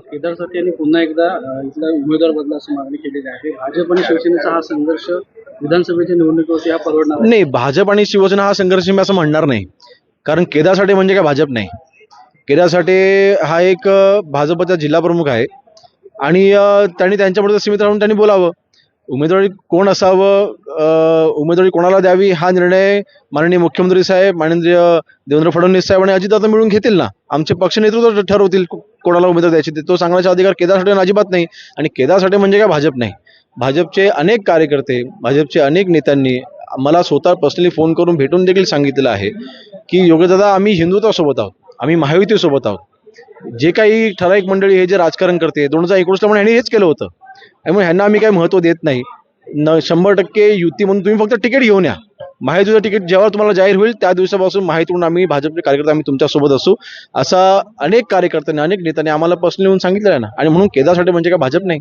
केदारसाठी यांनी पुन्हा एकदा इथला उमेदवार बदला अशी मागणी केलेली आहे. भाजप आणि शिवसेनेचा हा संघर्ष विधानसभेच्या निवडणुकीवरती हा परवडणार नाही. भाजप आणि शिवसेना हा संघर्ष मी असं म्हणणार नाही. कारण केदार साठे म्हणजे काय? भाजप नाही. केदार साठे हा एक भाजपचा जिल्हा प्रमुख आहे. आणि त्यांनी त्यांच्यापुढे सीमित राहून त्यांनी बोलावं. उमेदवारी कोण असावं? उमेदवारी कोणाला द्यावी? हा निर्णय माननीय मुख्यमंत्री साहेब माननीय देवेंद्र फडणवीस साहेब आणि अजितदादा मिळून घेतील ना? आमचे पक्ष नेतृत्व ठरवतील कोणाला उमेदवार द्यायचे ते. तो सांगण्याचा अधिकार केदार साठे अजिबात नाही. आणि केदार साठे म्हणजे काय? भाजप नाही. भाजपचे अनेक कार्यकर्ते भाजपचे अनेक नेत्यांनी मला स्वतः पर्सनली फोन करून भेटून देखील सांगितलेलं आहे की योगदादा आम्ही हिंदुत्वासोबत आहोत. आम्ही महायुतीसोबत आहोत. जे काही ठराविक मंडळी हे जे राजकारण करते दोन हजार एकोणीसला म्हणून ह्यांनी हेच केलं होतं. त्यामुळे ह्यांना आम्ही काही महत्त्व देत नाही. न शंभर टक्के युती म्हणून तुम्ही फक्त तिकीट घेऊन या. महायुतीचं तिकीट जेव्हा तुम्हाला जाहीर होईल त्या दिवसापासून माहितीवरून आम्ही भाजपचे कार्यकर्ते आम्ही तुमच्यासोबत असू. असा अनेक कार्यकर्त्यांनी अनेक नेत्यांनी आम्हाला पर्सनली येऊन सांगितलं आहे ना. आणि म्हणून केदारसाठी म्हणजे काय भाजप नाही.